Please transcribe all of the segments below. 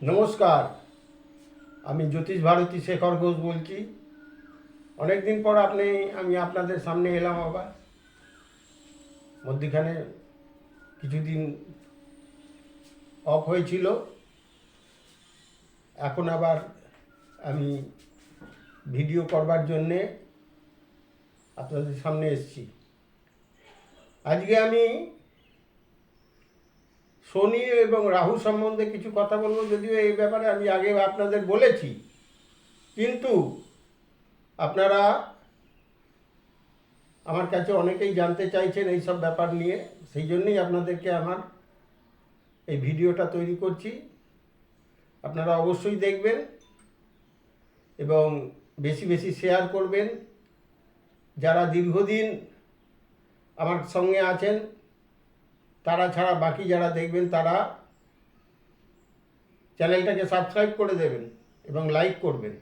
নমস্কার, আমি জ্যোতিষ ভারতী শেখর ঘোষ বলছি। অনেকদিন পর আপনি, আমি আপনাদের সামনে এলাম আবার। মধ্যিখানে কিছুদিন অফ হয়েছিল। এখন আবার আমি ভিডিও করবার জন্যে আপনাদের সামনে এসেছি। আজকে আমি শনি এবং রাহু সম্বন্ধে কিছু কথা বলব, যদিও এই ব্যাপারে আমি আগে আপনাদের বলেছি। কিন্তু আপনারা আমার কাছে অনেকেই জানতে চাইছেন এই সব ব্যাপার নিয়ে, সেই জন্যই আপনাদেরকে আমার এই ভিডিওটা তৈরি করছি। আপনারা অবশ্যই দেখবেন এবং বেশি বেশি শেয়ার করবেন। যারা দীর্ঘদিন আমার সঙ্গে আছেন তারা ছাড়া বাকি যারা দেখবেন তারা চ্যানেলটাকে সাবস্ক্রাইব করে দেবেন এবং লাইক করবেন।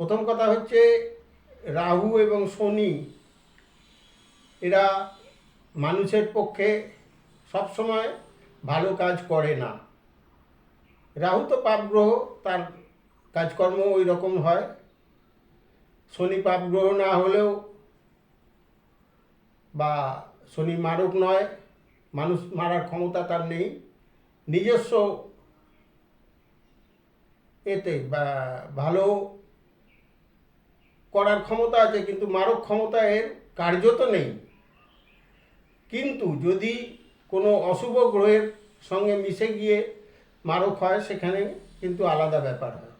প্রথম কথা হচ্ছে রাহু এবং শনি, এরা মানুষের পক্ষে সবসময় ভালো কাজ করে না। রাহু তো পাপ গ্রহ, তার কাজকর্ম ওই রকম হয়। শনি পাপ গ্রহ না হলেও বা শনি মারক নয়, মানুষ মারার ক্ষমতা তার নেই। নিজস্ব এতে বা ভালো করার ক্ষমতা আছে, কিন্তু মারক ক্ষমতা এর কার্য তো নেই। কিন্তু যদি কোনো অশুভ গ্রহের সঙ্গে মিশে গিয়ে মারক হয়, সেখানে কিন্তু আলাদা ব্যাপার হয়।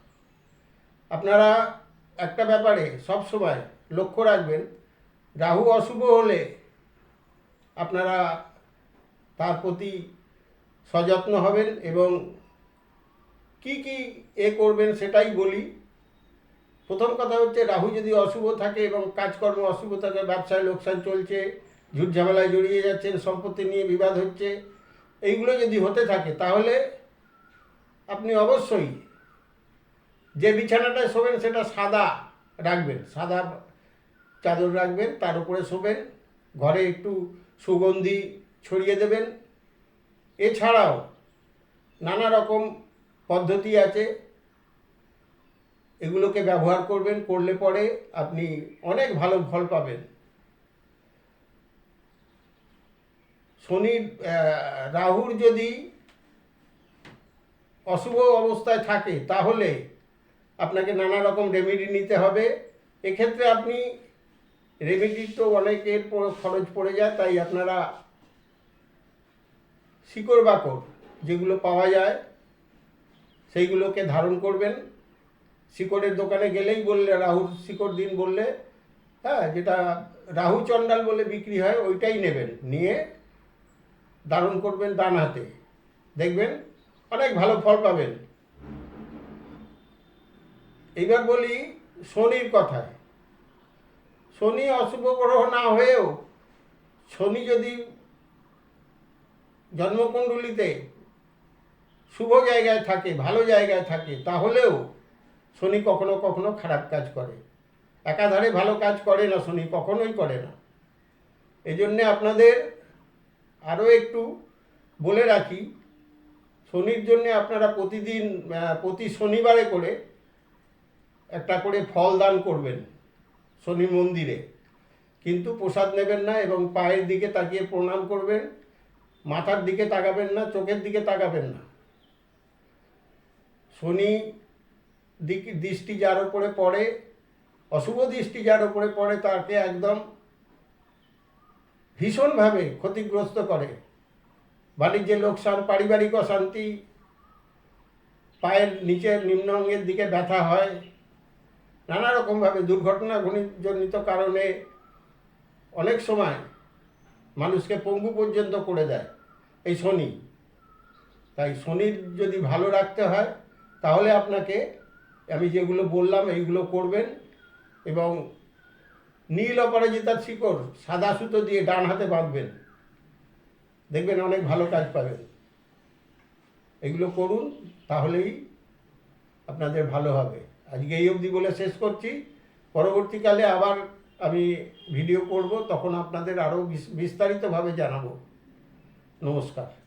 আপনারা একটা ব্যাপারে সবসময় লক্ষ্য রাখবেন, রাহু অশুভ হলে আপনারা তার প্রতি সযত্ন হবেন এবং কি কি এ করবেন সেটাই বলি। প্রথম কথা হচ্ছে, রাহু যদি অশুভ থাকে এবং কাজকর্ম অশুভ থাকে, ব্যবসায় লোকসান চলছে ঝুট ঝামেলায় জড়িয়ে যাচ্ছেন, সম্পত্তি নিয়ে বিবাদ হচ্ছে, এইগুলো যদি হতে থাকে, তাহলে আপনি অবশ্যই যে বিছানাটায় শোবেন সেটা সাদা রাখবেন, সাদা চাদর রাখবেন, তার উপরে শোবেন, ঘরে একটু সুগন্ধি ছড়িয়ে দেবেন। এছাড়াও নানা রকম পদ্ধতি আছে। এগুলোকে ব্যবহার করবেন, করলে পরে আপনি অনেক ভালো ফল পাবেন। শনি রাহুর যদি অশুভ অবস্থায় থাকে, তাহলে আপনাকে নানা রকম রেমেডি নিতে হবে। এক্ষেত্রে আপনি রেমেডির তো অনেকের খরচ পড়ে যায়, তাই আপনারা শিকড় বাকড় যেগুলো পাওয়া যায়, সেইগুলোকে ধারণ করবেন। শিকড়ের দোকানে গেলেই বললে, রাহুর শিকড় দিন বললে হ্যাঁ যেটা রাহু চণ্ডাল বলে বিক্রি হয়, ওইটাই নেবেন। নিয়ে ধারণ করবেন ডান হাতে। দেখবেন অনেক ভালো ফল পাবেন। এইবার বলি শনির কথায়। শনি অশুভ গ্রহ না হয়েও শনি যদি জন্মকুণ্ডলিতে শুভ জায়গায় থাকে, ভালো জায়গায় থাকে, তাহলেও শনি কখনো কখনো খারাপ কাজ করে। একাধারে ভালো কাজ করে না, শনি কখনোই করে না। এই জন্যে আপনাদের আরও একটু বলে রাখি, শনির জন্যে আপনারা প্রতিদিন প্রতি শনিবারে করে একটা করে ফল দান করবেন। শনি মন্দিরে। কিন্তু প্রসাদ নেবেন না এবং পায়ের দিকে তাকিয়ে প্রণাম করবেন, মাথার দিকে তাকাবেন না, চোখের দিকে তাকাবেন না। শনি দিক দৃষ্টি যার উপরে পড়ে, অশুভ দৃষ্টি যার উপরে পড়ে, তাকে একদম ভীষণভাবে ক্ষতিগ্রস্ত করে। বাণিজ্যের লোকসান পারিবারিক অশান্তি, পায়ের নিচের নিম্ন অঙ্গের দিকে ব্যথা হয়। নানা রকমভাবে দুর্ঘটনা জনিত কারণে অনেক সময় মানুষকে পঙ্গু পর্যন্ত করে দেয়। এই শনি। তাই শনির যদি ভালো রাখতে হয়, তাহলে আপনাকে আমি যেগুলো বললাম, এইগুলো করবেন এবং নীল অপরাজিতার শিকড় সাদা সুতো দিয়ে ডান হাতে বাঁধবেন। দেখবেন অনেক ভালো কাজ পাবেন। এগুলো করুন, তাহলেই আপনাদের ভালো হবে। আজকে এই অবধি বলে শেষ করছি। পরবর্তীকালে আবার আমি ভিডিও করব, তখন আপনাদের আরও বিস্তারিতভাবে জানাব। নমস্কার।